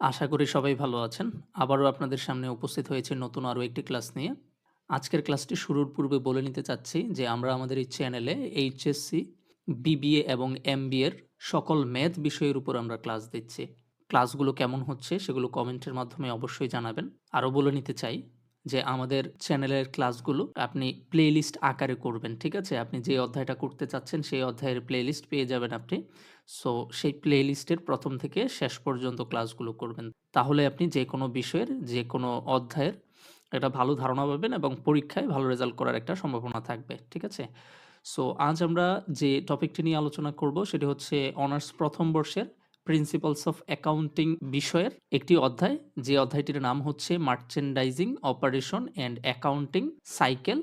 আশা করি সবাই ভালো আছেন। আবারও আপনাদের সামনে উপস্থিত হয়েছে নতুন আরও একটি ক্লাস নিয়ে। আজকের ক্লাসটি শুরুর পূর্বে বলে নিতে চাচ্ছি যে আমরা আমাদের এই চ্যানেলে এইচএসসি, বিবিএ এবং এমবিএ এর সকল ম্যাথ বিষয়ের উপর আমরা ক্লাস দিচ্ছি। ক্লাসগুলো কেমন হচ্ছে সেগুলো কমেন্টের মাধ্যমে অবশ্যই জানাবেন। আরও বলে নিতে চাই যে আমাদের চ্যানেলের ক্লাসগুলো আপনি প্লেলিস্ট আকারে করবেন। ঠিক আছে? আপনি যে অধ্যায়টা করতে চাচ্ছেন, সেই অধ্যায়ের প্লেলিস্ট পেয়ে যাবেন আপনি। সো, সেই প্লেলিস্টের প্রথম থেকে শেষ পর্যন্ত ক্লাসগুলো করবেন। তাহলে আপনি যে কোনো বিষয়ের যে কোনো অধ্যায়ের একটা ভালো ধারণা পাবেন এবং পরীক্ষায় ভালো রেজাল্ট করার একটা সম্ভাবনা থাকবে। ঠিক আছে? সো, আজ আমরা যে টপিকটি নিয়ে আলোচনা করব, সেটি হচ্ছে অনার্স প্রথম বর্ষের প্রিন্সিপালস অফ অ্যাকাউন্টিং বিষয়ের একটি অধ্যায়। যে অধ্যায়টির নাম হচ্ছে merchandising operation and accounting cycle.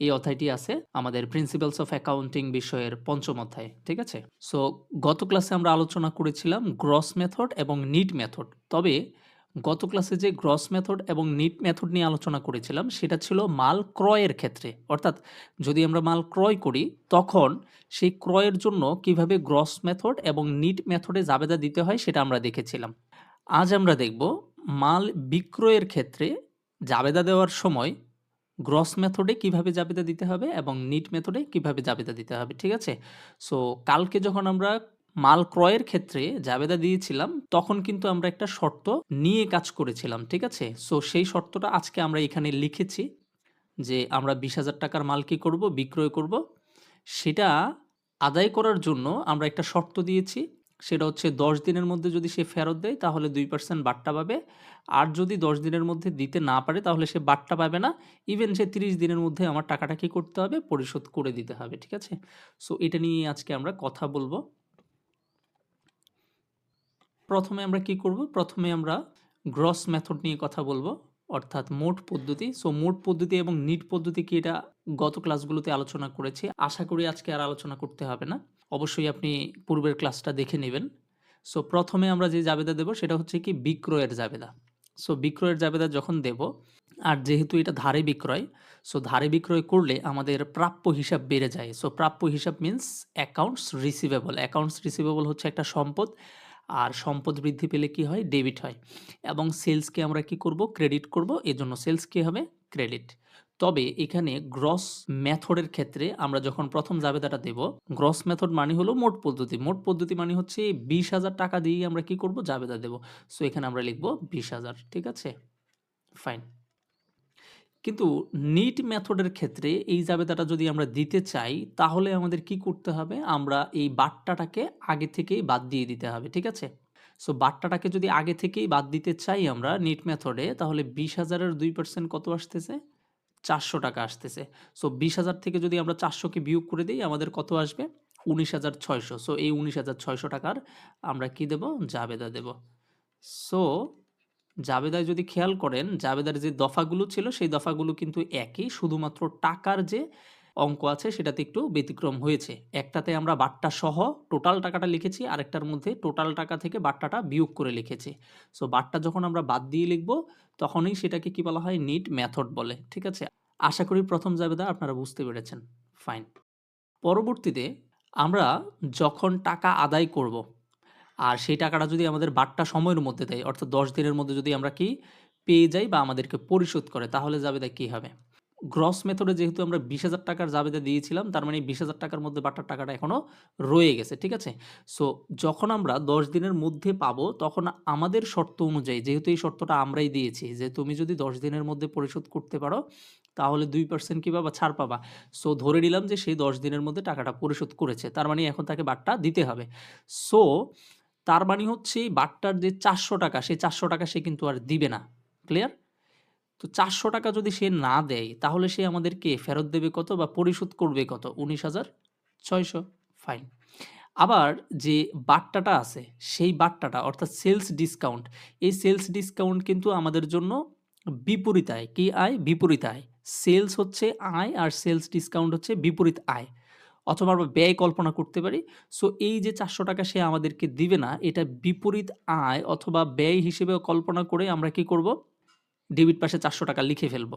এই অধ্যায়টি আছে আমাদের প্রিন্সিপালস অফ অ্যাকাউন্টিং বিষয়ের পঞ্চম অধ্যায়। ঠিক আছে? সো গত ক্লাসে আমরা আলোচনা করেছিলাম গ্রস মেথড এবং নিট মেথড। তবে গত ক্লাসে যে গ্রস মেথড এবং নিট মেথড নিয়ে আলোচনা করেছিলাম, সেটা ছিল মাল ক্রয়ের ক্ষেত্রে। অর্থাৎ যদি আমরা মাল ক্রয় করি, তখন সেই ক্রয়ের জন্য কীভাবে গ্রস মেথড এবং নিট মেথডে জাবেদা দিতে হয়, সেটা আমরা দেখেছিলাম। আজ আমরা দেখব মাল বিক্রয়ের ক্ষেত্রে জাবেদা দেওয়ার সময় গ্রস মেথডে কীভাবে জাবেদা দিতে হবে এবং নিট মেথডে কীভাবে জাবেদা দিতে হবে। ঠিক আছে? সো কালকে যখন আমরা মাল ক্রয়ের ক্ষেত্রে জাবেদা দিয়েছিলাম তখন কিন্তু আমরা একটা শর্ত নিয়ে কাজ করেছিলাম। ঠিক আছে? সো সেই শর্তটা আজকে আমরা এখানে লিখেছি যে আমরা ২০,০০০ টাকার মাল কি করব বিক্রয় করব। সেটা আদায় করার জন্য আমরা একটা শর্ত দিয়েছি। সেটা হচ্ছে ১০ দিনের মধ্যে যদি সে ফেরত দেয় তাহলে দুই পার্সেন্ট বাট্টা পাবে। আর যদি ১০ দিনের মধ্যে দিতে না পারে তাহলে সে বাট্টা পাবে না। ইভেন সে ৩০ দিনের মধ্যে আমার টাকাটা কি করতে হবে? পরিশোধ করে দিতে হবে। ঠিক আছে? সো এটা নিয়ে আজকে আমরা কথা বলব। প্রথমে আমরা কি করব? প্রথমে আমরা গ্রস মেথড নিয়ে কথা বলব। অর্থাৎ মোট পদ্ধতি। সো মোট পদ্ধতি এবং নিট পদ্ধতি কি এটা গত ক্লাসগুলোতে আলোচনা করেছি। আশা করি আজকে আর আলোচনা করতে হবে না। অবশ্যই আপনি পূর্বের ক্লাসটা দেখে নিবেন। সো প্রথমে আমরা যে জাবেদা দেব সেটা হচ্ছে কি বিক্রয়ের জাবেদা। সো বিক্রয়ের জাবেদা যখন দেব আর যেহেতু এটা ধারে বিক্রয়, সো ধারে বিক্রয় করলে আমাদের প্রাপ্য হিসাব বেড়ে যায়। সো প্রাপ্য হিসাব means accounts receivable. Accounts receivable হচ্ছে একটা সম্পদ। আর সম্পদ বৃদ্ধি পেলে কি হয়? ডেবিট হয়। এবং সেলসকে আমরা কি করব? ক্রেডিট করব। এজন্য সেলস কী হবে? ক্রেডিট। তবে এখানে গ্রস মেথডের ক্ষেত্রে আমরা যখন প্রথম জাবেদাটা দেব, গ্রস মেথড মানে হলো মোট পদ্ধতি। মোট পদ্ধতি মানে হচ্ছে ২০,০০০ টাকা দিয়েই আমরা কি করব? জাবেদা দেব। সো এখানে আমরা লিখব ২০,০০০ ঠিক আছে? ফাইন। কিন্তু নিট মেথডের ক্ষেত্রে এই জাবেদাটা যদি আমরা দিতে চাই তাহলে আমাদের কি করতে হবে? আমরা এই বাট্টাটাকে আগে থেকেই বাদ দিয়ে দিতে হবে। ঠিক আছে? সো বাট্টাটাকে যদি আগে থেকেই বাদ দিতে চাই আমরা নিট মেথডে তাহলে বিশ হাজারের দুই পার্সেন্ট কত আসতেছে? ৪০০ টাকা আসতেছে। সো ২০,০০০ থেকে যদি আমরা চারশোকে বিয়োগ করে দিই আমাদের কত আসবে? ১৯,৬০০ সো এই ১৯,৬০০ টাকার আমরা কি দেব? জাবেদা দেব। সো জাবেদায় যদি খেয়াল করেন জাবেদার যে দফাগুলো ছিল সেই দফাগুলো কিন্তু একই। শুধুমাত্র টাকার যে অঙ্ক আছে সেটাতে একটু ব্যতিক্রম হয়েছে। একটাতে আমরা বাট্টা সহ টোটাল টাকাটা লিখেছি, আরেকটার মধ্যে টোটাল টাকা থেকে বাট্টাটা বিয়োগ করে লিখেছি। সো বাট্টা যখন আমরা বাদ দিয়ে লিখব তখনই সেটাকে কি বলা হয়? নিট মেথড বলে। ঠিক আছে? আশা করি প্রথম জাবেদা আপনারা বুঝতে পেরেছেন। ফাইন। পরবর্তীতে আমরা যখন টাকা আদায় করব আর সেই টাকাটা যদি আমাদের বাট্টা সময়ের মধ্যে দেয় অর্থাৎ ১০ দিনের মধ্যে যদি আমরা কি পেয়ে যাই বা আমাদেরকে পরিশোধ করে তাহলে জাবেদা কী হবে? গ্রস মেথডে যেহেতু আমরা ২০,০০০ টাকার জাবেদা দিয়েছিলাম তার মানে ২০,০০০ টাকার মধ্যে বাট্টার টাকাটা এখনও রয়ে গেছে। ঠিক আছে? সো যখন আমরা ১০ দিনের মধ্যে পাবো তখন আমাদের শর্ত অনুযায়ী যেহেতু এই শর্তটা আমরাই দিয়েছি যে তুমি যদি ১০ দিনের মধ্যে পরিশোধ করতে পারো তাহলে দুই পার্সেন্ট কি পাবা? ছাড় পাবা। সো ধরে নিলাম যে সেই দশ দিনের মধ্যে টাকাটা পরিশোধ করেছে। তার মানে এখন তাকে বাট্টা দিতে হবে। সো তার মানে হচ্ছে বাট্টার যে ৪০০ টাকা সেই ৪০০ টাকা সে কিন্তু আর দিবে না। ক্লিয়ার? তো ৪০০ টাকা যদি সে না দেয় তাহলে সে আমাদেরকে ফেরত দেবে কত বা পরিশোধ করবে কত? ১৯,৬০০ ফাইন। আবার যে বাট্টাটা আছে সেই বাট্টাটা অর্থাৎ সেলস ডিসকাউন্ট এই সেলস ডিসকাউন্ট কিন্তু আমাদের জন্য বিপরীত আয়। কি আয়? বিপরীত আয়। সেলস হচ্ছে আয় আর সেলস ডিসকাউন্ট হচ্ছে বিপরীত আয়। অথবা আমরা ব্যয় কল্পনা করতে পারি। সো এই যে ৪০০ টাকা সে আমাদেরকে দিবে না, এটা বিপরীত আয় অথবা ব্যয় হিসেবে কল্পনা করে আমরা কি করব? ডেবিট পাশে ৪০০ টাকা লিখে ফেলব।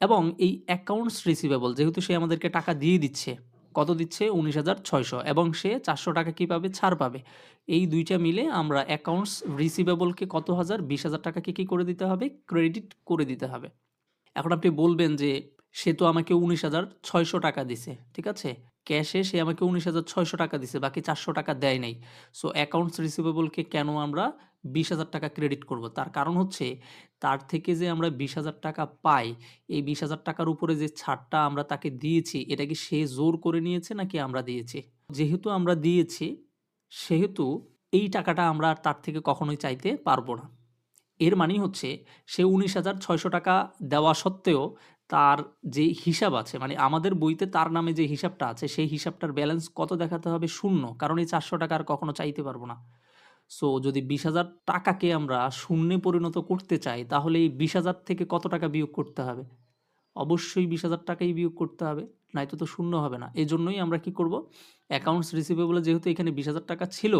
এবং এই অ্যাকাউন্টস রিসিভেবল যেহেতু সে আমাদেরকে টাকা দিয়ে দিচ্ছে, কত দিচ্ছে? উনিশ হাজার ছয়শো। এবং সে চারশো টাকা কী পাবে? ছাড় পাবে। এই দুইটা মিলে আমরা অ্যাকাউন্টস রিসিভেবলকে কত হাজার? বিশ হাজার টাকাকে কী করে দিতে হবে? ক্রেডিট করে দিতে হবে। এখন আপনি বলবেন যে, সে তো আমাকে উনিশ হাজার ছয়শো টাকা দিছে, ঠিক আছে? ক্যাশে সে আমাকে উনিশ হাজার ছয়শো টাকা দিছে, বাকি চারশো টাকা দেয় নাই। সো অ্যাকাউন্টস রিসিভেবলকে কেন আমরা বিশ হাজার টাকা ক্রেডিট করব? তার কারণ হচ্ছে, তার থেকে যে আমরা বিশ হাজার টাকা পাই, এই বিশ হাজার টাকার উপরে যে ছাড়টা আমরা তাকে দিয়েছি, এটা কি সে জোর করে নিয়েছে নাকি আমরা দিয়েছি? যেহেতু আমরা দিয়েছি, সেহেতু এই টাকাটা আমরা আর তার থেকে কখনোই চাইতে পারব না। এর মানেই হচ্ছে, সে উনিশ হাজার ছয়শো টাকা দেওয়া সত্ত্বেও তার যে হিসাব আছে মানে আমাদের বইতে তার নামে যে হিসাবটা আছে, সেই হিসাবটার ব্যালেন্স কত দেখাতে হবে? শূন্য। কারণ এই চারশো টাকা আর কখনো চাইতে পারব না। সো যদি বিশ হাজার টাকাকে আমরা শূন্যে পরিণত করতে চাই, তাহলে এই বিশ হাজার থেকে কত টাকা বিয়োগ করতে হবে? অবশ্যই বিশ হাজার টাকাই বিয়োগ করতে হবে নয়তো তো শূন্য হবে না। এই জন্যই আমরা কি করব? অ্যাকাউন্টস রিসিভেবলে যেহেতু এখানে বিশ হাজার টাকা ছিল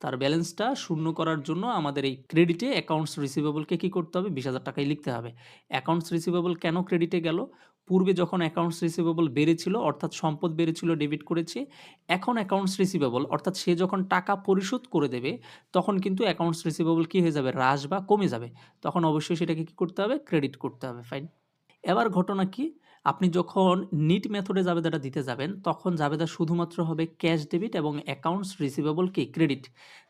তার ব্যালেন্সটা শূন্য করার জন্য আমাদের এই ক্রেডিটে অ্যাকাউন্টস রিসিভেবলকে কী করতে হবে? বিশ হাজার টাকাই লিখতে হবে। অ্যাকাউন্টস রিসিভেবল কেন ক্রেডিটে গেল? পূর্বে যখন অ্যাকাউন্টস রিসিভেবল বেড়েছিল, অর্থাৎ সম্পদ বেড়েছিল ডেবিট করেছে, এখন অ্যাকাউন্টস রিসিভেবল অর্থাৎ সে যখন টাকা পরিশোধ করে দেবে, তখন কিন্তু অ্যাকাউন্টস রিসিভেবল কী হয়ে যাবে? হ্রাস বা কমে যাবে। তখন অবশ্যই সেটাকে কী করতে হবে? ক্রেডিট করতে হবে। ফাইন এবার ঘটনা কি? আপনি যখন নিট মেথডে জাবেদাটা দিতে যাবেন, তখন জাবেদা শুধুমাত্র হবে ক্যাশ ডেবিট এবং অ্যাকাউন্টস রিসিভেবলকে ক্রেডিট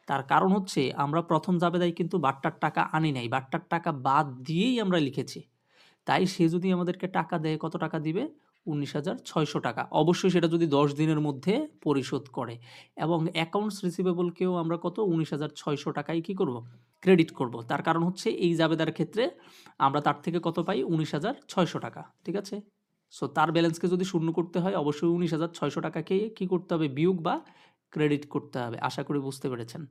তার কারণ হচ্ছে, আমরা প্রথম জাবেদায় কিন্তু বাট্টার টাকা আনি নাই। বাট্টার টাকা বাদ দিয়েই আমরা লিখেছি। তাই সে যদি আমাদেরকে টাকা দেয়, কত টাকা দিবে? উনিশ হাজার ছয়শো টাকা। অবশ্যই সেটা যদি দশ দিনের মধ্যে পরিশোধ করে। এবং অ্যাকাউন্টস রিসিভেবলকেও আমরা কত? উনিশ হাজার ছয়শো টাকায় কী করব? ক্রেডিট করব। তার কারণ হচ্ছে, এই জাবেদার ক্ষেত্রে আমরা তার থেকে কত পাই? উনিশ হাজার ছয়শো টাকা। ঠিক আছে? সো তার ব্যালেন্সকে যদি শূন্য করতে হয়, অবশ্যই উনিশ হাজার ছয়শো টাকাকে কী করতে হবে? বিয়োগ বা ক্রেডিট করতে হবে, আশা করি বুঝতে পেরেছেন।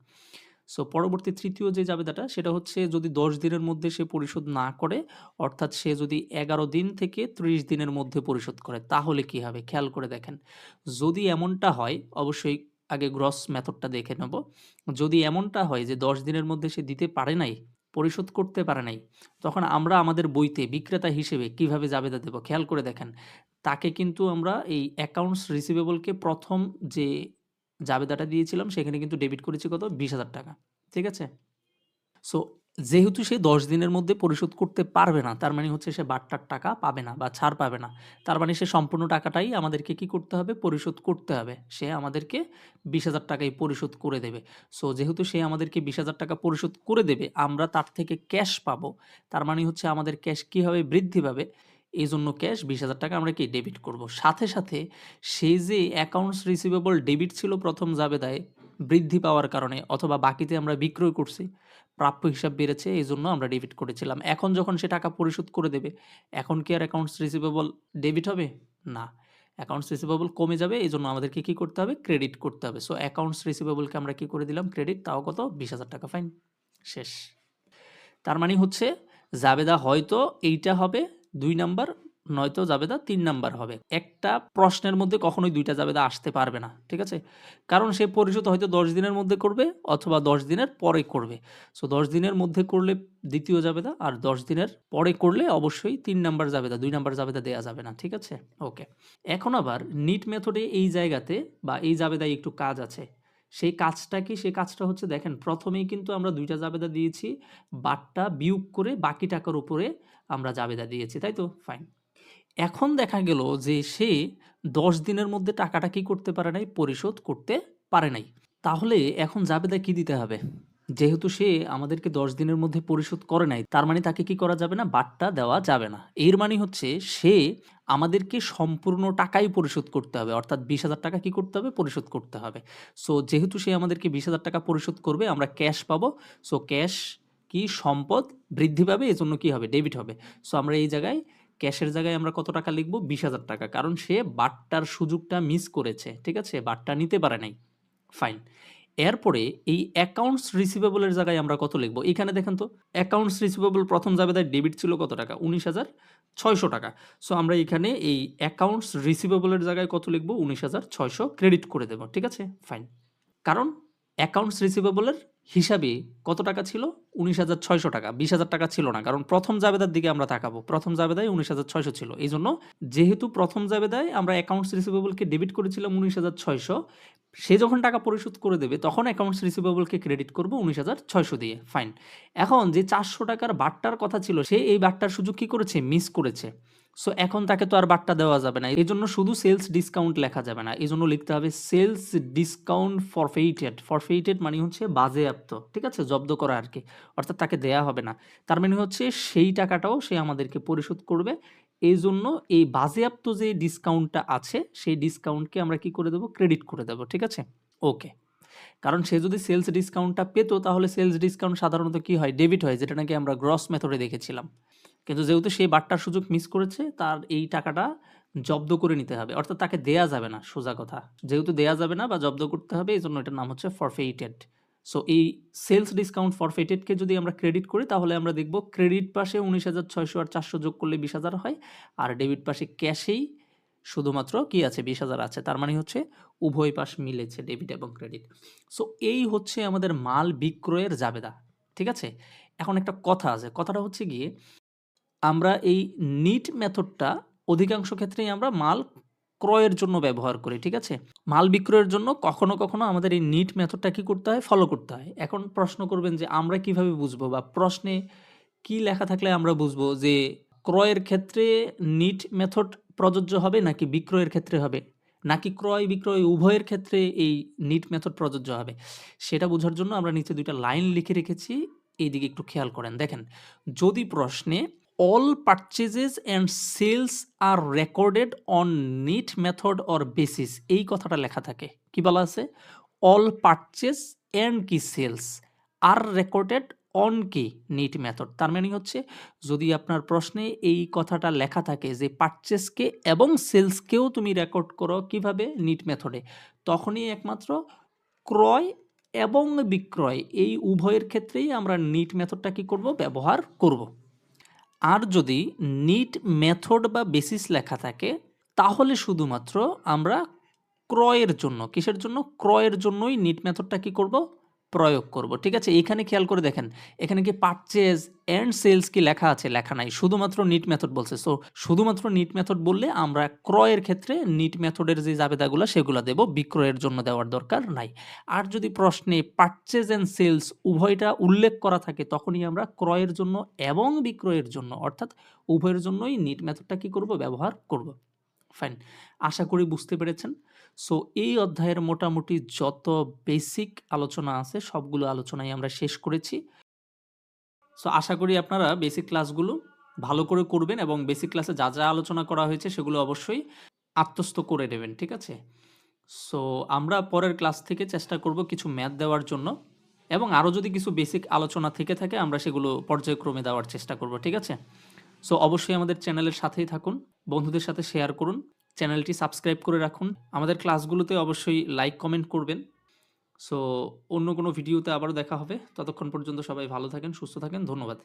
সো পরবর্তী তৃতীয় যে জাবেদাটা, সেটা হচ্ছে যদি দশ দিনের মধ্যে সে পরিশোধ না করে, অর্থাৎ সে যদি এগারো দিন থেকে ত্রিশ দিনের মধ্যে পরিশোধ করে, তাহলে কি হবে? খেয়াল করে দেখেন। যদি এমনটা হয়, অবশ্যই আগে গ্রস মেথডটা দেখে নেব। যদি এমনটা হয় যে দশ দিনের মধ্যে সে দিতে পারে নাই পরিশোধ করতে পারে নাই, তখন আমরা আমাদের বইতে বিক্রেতা হিসেবে কীভাবে জাবেদা দেব? খেয়াল করে দেখেন, তাকে কিন্তু আমরা এই অ্যাকাউন্টস রিসিভেবলকে প্রথম যে জাবেদাটা দিয়েছিলাম, সেখানে কিন্তু ডেবিট করেছি কত? বিশ হাজার টাকা, ঠিক আছে? সো যেহেতু সে দশ দিনের মধ্যে পরিশোধ করতে পারবে না, তার মানে হচ্ছে সে বাট্টার টাকা পাবে না বা ছাড় পাবে না। তার মানে সে সম্পূর্ণ টাকাটাই আমাদেরকে কি করতে হবে? পরিশোধ করতে হবে। সে আমাদেরকে বিশ হাজার টাকাই পরিশোধ করে দেবে। সো যেহেতু সে আমাদেরকে বিশ হাজার টাকা পরিশোধ করে দেবে, আমরা তার থেকে ক্যাশ পাবো। তার মানে হচ্ছে আমাদের ক্যাশ কীভাবে বৃদ্ধি পাবে? এই জন্য ক্যাশ বিশ হাজার টাকা আমরা কি ডেবিট করব? সাথে সাথে সেই যে অ্যাকাউন্টস রিসিভেবল ডেবিট ছিল প্রথম জাবেদায় বৃদ্ধি পাওয়ার কারণে অথবা বাকিতে আমরা বিক্রয় করছি, প্রাপ্য হিসাব বেড়েছে এই জন্য আমরা ডেবিট করেছিলাম। এখন যখন সে টাকা পরিশোধ করে দেবে, এখন কি আর অ্যাকাউন্টস রিসিভেবল ডেবিট হবে? না। অ্যাকাউন্টস রিসিভেবল কমে যাবে এই জন্য আমাদেরকে কী করতে হবে? ক্রেডিট করতে হবে। সো অ্যাকাউন্টস রিসিভেবলকে আমরা কী করে দিলাম? ক্রেডিট তাও কত? বিশ হাজার টাকা। ফাইন শেষ। তার মানে হচ্ছে, জাবেদা হয়তো এইটা হবে দুই নাম্বার নয়তো জাবেদা তিন নাম্বার হবে। একটা প্রশ্নের মধ্যে কখনোই দুইটা জাবেদা আসতে পারবে না, ঠিক আছে? কারণ সে পরিশোধ হয়তো দশ দিনের মধ্যে করবে অথবা দশ দিনের পরে করবে। সো দশ দিনের মধ্যে করলে দ্বিতীয় জাবেদা আর দশ দিনের পরে করলে অবশ্যই তিন নাম্বার জাবেদা দুই নাম্বার জাবেদা দেওয়া যাবে না, ঠিক আছে? ওকে এখন আবার নিট মেথডে এই জায়গাতে বা এই জাবেদায় একটু কাজ আছে। সেই কাজটা কি? সেই কাজটা হচ্ছে দেখেন, প্রথমেই কিন্তু আমরা দুইটা জাবেদা দিয়েছি বাটটা বিয়োগ করে বাকি টাকার উপরে আমরা জাবেদা দিয়েছি, তাই তো? ফাইন এখন দেখা গেল যে সে দশ দিনের মধ্যে টাকাটা কি করতে পারে নাই, পরিশোধ করতে পারে নাই। তাহলে এখন জাবেদা কি দিতে হবে? যেহেতু সে আমাদেরকে দশ দিনের মধ্যে পরিশোধ করে নাই, তার মানে তাকে কি করা যাবে না? বাট্টা দেওয়া যাবে না। এর মানে হচ্ছে সে আমাদেরকে সম্পূর্ণ টাকাই পরিশোধ করতে হবে। অর্থাৎ বিশ হাজার টাকা কি করতে হবে? পরিশোধ করতে হবে। সো যেহেতু সে আমাদেরকে বিশ হাজার টাকা পরিশোধ করবে, আমরা ক্যাশ পাবো। সো ক্যাশ কি সম্পদ বৃদ্ধি পাবে? এজন্য কি হবে? ডেবিট হবে। সো আমরা এই জায়গায় ক্যাশের জায়গায় আমরা কত টাকা লিখব? বিশ হাজার টাকা। কারণ সে বাট্টার সুযোগটা মিস করেছে, ঠিক আছে? বাট্টা নিতে পারে নাই। ফাইন এরপরে এই অ্যাকাউন্টস রিসিভেবলের জায়গায় আমরা কত লিখব? এখানে দেখেন তো অ্যাকাউন্টস রিসিভেবল প্রথম যাবে তাই ডেবিট ছিল কত টাকা? উনিশ হাজার ছয়শো টাকা। সো আমরা এখানে এই অ্যাকাউন্টস রিসিভেবলের জায়গায় কত লিখব? উনিশ হাজার ছয়শো ক্রেডিট করে দেবো, ঠিক আছে? ফাইন কারণ অ্যাকাউন্টস রিসিভেবলের হিসাবে কত টাকা ছিল? উনিশ হাজার ছয়শো টাকা। বিশ হাজার টাকা ছিল না, কারণ প্রথম জাবেদার দিকে আমরা তাকাবো। প্রথম জাবেদায় উনিশ হাজার ছয়শো ছিল। এই জন্য যেহেতু প্রথম জাবেদায় আমরা অ্যাকাউন্টস রিসিভেবলকে ডেবিট করেছিলাম উনিশ হাজার ছয়শো, সে যখন টাকা পরিশোধ করে দেবে, তখন অ্যাকাউন্টস রিসিভেবলকে ক্রেডিট করব উনিশ হাজার ছয়শো দিয়ে। ফাইন এখন যে চারশো টাকার বাট্টার কথা ছিল, সে এই বাট্টার সুযোগ কী করেছে? মিস করেছে। সো এখন তাকে তো আর বাট্টা দেওয়া যাবে না। এই জন্য শুধু সেলস ডিসকাউন্ট লেখা যাবে না। এই জন্য লিখতে হবে সেলস ডিসকাউন্ট ফরফেইটেড ফরফেইটেড মানে হচ্ছে বাজেয়াপ্ত। ঠিক আছে? জব্দ করা আর কি। অর্থাৎ তাকে দেয়া হবে না। তার মানে হচ্ছে সেই টাকাটাও সে আমাদেরকে পরিশোধ করবে। এই জন্য এই বাজেয়াপ্ত যে ডিসকাউন্টটা আছে, সেই ডিসকাউন্টকে আমরা কি করে দেবো? ক্রেডিট করে দেবো। ঠিক আছে? ওকে কারণ সে যদি সেলস ডিসকাউন্টটা পেতো, তাহলে সেলস ডিসকাউন্ট সাধারণত কি হয়? ডেবিট হয়, যেটা নাকি আমরা গ্রস মেথডে দেখেছিলাম। কিন্তু যেহেতু সেই বাট্টার সুযোগ মিস করেছে, তার এই টাকাটা জব্দ করে নিতে হবে। অর্থাৎ তাকে দেয়া যাবে না, সোজা কথা। যেহেতু দেয়া যাবে না বা জব্দ করতে হবে এই জন্য এটার নাম হচ্ছে ফরফেইটেড সো এই সেলস ডিসকাউন্ট ফরফেইটেডকে যদি আমরা ক্রেডিট করি, তাহলে আমরা দেখব ক্রেডিট পাশে উনিশ হাজার ছয়শো আর চারশো যোগ করলে বিশ হাজার হয়, আর ডেবিট পাশে ক্যাশেই শুধুমাত্র কি আছে? বিশ হাজার আছে। তার মানে হচ্ছে উভয় পাশ মিলেছে ডেবিট এবং ক্রেডিট সো এই হচ্ছে আমাদের মাল বিক্রয়ের জাবেদা, ঠিক আছে? এখন একটা কথা আছে। কথাটা হচ্ছে গিয়ে আমরা এই নিট মেথডটা অধিকাংশ ক্ষেত্রেই আমরা মাল ক্রয়ের জন্য ব্যবহার করি, ঠিক আছে? মাল বিক্রয়ের জন্য কখনো কখনো আমাদের এই নিট মেথডটা কী করতে হয়? ফলো করতে হয়। এখন প্রশ্ন করবেন যে আমরা কীভাবে বুঝব বা প্রশ্নে কি লেখা থাকলে আমরা বুঝব যে ক্রয়ের ক্ষেত্রে নিট মেথড প্রযোজ্য হবে নাকি বিক্রয়ের ক্ষেত্রে হবে? নাকি ক্রয় বিক্রয় উভয়ের ক্ষেত্রে এই নিট মেথড প্রযোজ্য হবে? সেটা বোঝার জন্য আমরা নিচে দুইটা লাইন লিখে রেখেছি। এই দিকে একটু খেয়াল করেন। দেখেন, যদি প্রশ্নে all purchases and sales are recorded on net method or basis এই কথাটা লেখা থাকে। কি বলা আছে? অল পারচেস অ্যান্ড কি সেলস আর রেকর্ডেড অন কি? নিট মেথড তার মানে হচ্ছে, যদি আপনার প্রশ্নে এই কথাটা লেখা থাকে যে পারচেসকে এবং সেলসকেও তুমি রেকর্ড করো কীভাবে? নিট মেথডে তখনই একমাত্র ক্রয় এবং বিক্রয়, এই উভয়ের ক্ষেত্রেই আমরা নিট মেথডটা কি করব? ব্যবহার করব। আর যদি নিট মেথড বা বেসিস লেখা থাকে, তাহলে শুধুমাত্র আমরা ক্রয়ের জন্য, কিসের জন্য? ক্রয়ের জন্যই নিট মেথডটা কী করব? প্রয়োগ করব। ঠিক আছে? এখানে খেয়াল করে দেখেন, এখানে কি পারচেজ অ্যান্ড সেলস কি লেখা আছে? লেখা নাই। শুধুমাত্র নিট মেথড বলছে। সো শুধুমাত্র নিট মেথড বললে আমরা ক্রয়ের ক্ষেত্রে নিট মেথডের যে জাবেদাগুলো, সেগুলো দেব। বিক্রয়ের জন্য দেওয়ার দরকার নাই। আর যদি প্রশ্নে পারচেজ অ্যান্ড সেলস উভয়টা উল্লেখ করা থাকে, তখনই আমরা ক্রয়ের জন্য এবং বিক্রয়ের জন্য, অর্থাৎ উভয়ের জন্যই নিট মেথডটা কি করব? ব্যবহার করব। ফাইন আশা করি বুঝতে পেরেছেন। সো এই অধ্যায়ের মোটামুটি যত বেসিক আলোচনা আছে, সবগুলো আলোচনাই আমরা শেষ করেছি। সো আশা করি আপনারা বেসিক ক্লাসগুলো ভালো করে করবেন এবং বেসিক ক্লাসে যা যা আলোচনা করা হয়েছে, সেগুলো অবশ্যই আত্মস্থ করে নেবেন, ঠিক আছে? সো আমরা পরের ক্লাস থেকে চেষ্টা করব কিছু ম্যাথ দেওয়ার জন্য এবং আরও যদি কিছু বেসিক আলোচনা থেকে থাকে, আমরা সেগুলো পর্যায়ক্রমে দেওয়ার চেষ্টা করব, ঠিক আছে? সো অবশ্যই আমাদের চ্যানেলের সাথেই থাকুন, বন্ধুদের সাথে শেয়ার করুন। চ্যানেলটি সাবস্ক্রাইব করে রাখুন। আমাদের ক্লাসগুলোতে অবশ্যই লাইক, কমেন্ট করবেন। সো, অন্য কোনো ভিডিওতে আবারও দেখা হবে। ততক্ষণ পর্যন্ত সবাই ভালো থাকেন, সুস্থ থাকেন। ধন্যবাদ।